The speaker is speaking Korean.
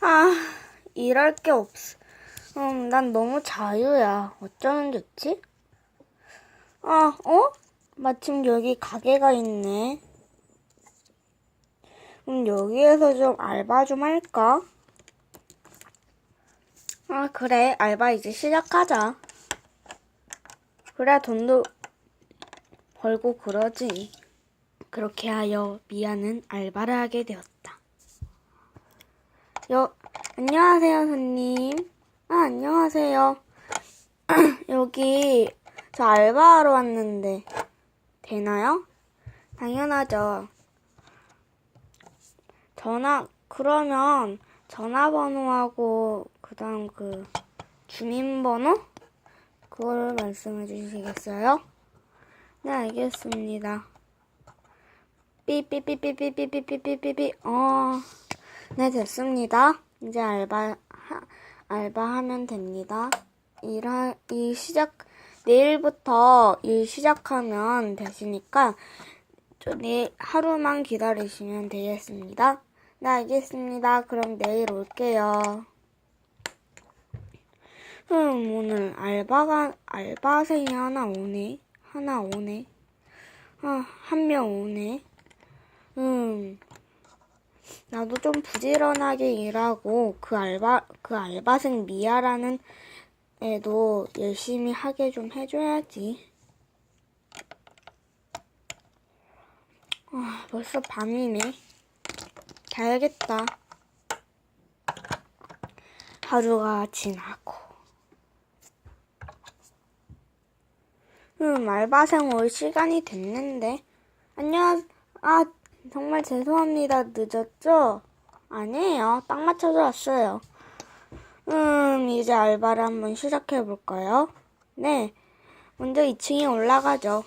아, 일할 게 없어. 음, 난 너무 자유야. 어쩌면 좋지? 아, 어? 마침 여기 가게가 있네. 음, 여기에서 좀 알바 좀 할까? 아, 그래. 알바 이제 시작하자. 그래, 돈도 벌고 그러지. 그렇게 하여 미아는 알바를 하게 되었다. 여, 안녕하세요, 손님. 아, 안녕하세요. 여기, 저 알바하러 왔는데, 되나요? 당연하죠. 전화, 그러면 전화번호하고, 그 다음 그, 주민번호? 그거를 말씀해 주시겠어요? 네, 알겠습니다. 삐삐삐삐삐삐삐삐삐삐삐, 어, 네, 됐습니다. 이제 알바, 하, 알바하면 됩니다. 일하, 일 시작, 내일부터 일 시작하면 되시니까, 저 내일 하루만 기다리시면 되겠습니다. 네, 알겠습니다. 그럼 내일 올게요. 음, 오늘 알바가, 알바생이 하나 오네. 하나 오네. 아, 한 명 오네. 음, 나도 좀 부지런하게 일하고, 그 알바, 그 알바생 미아라는 애도 열심히 하게 좀 해줘야지. 아, 벌써 밤이네. 자야겠다. 하루가 지나고. 음, 알바생 올 시간이 됐는데. 안녕, 아, 정말 죄송합니다. 늦었죠? 아니에요. 딱 맞춰서 왔어요. 음, 이제 알바를 한번 시작해 볼까요? 네. 먼저 2층에 올라가죠.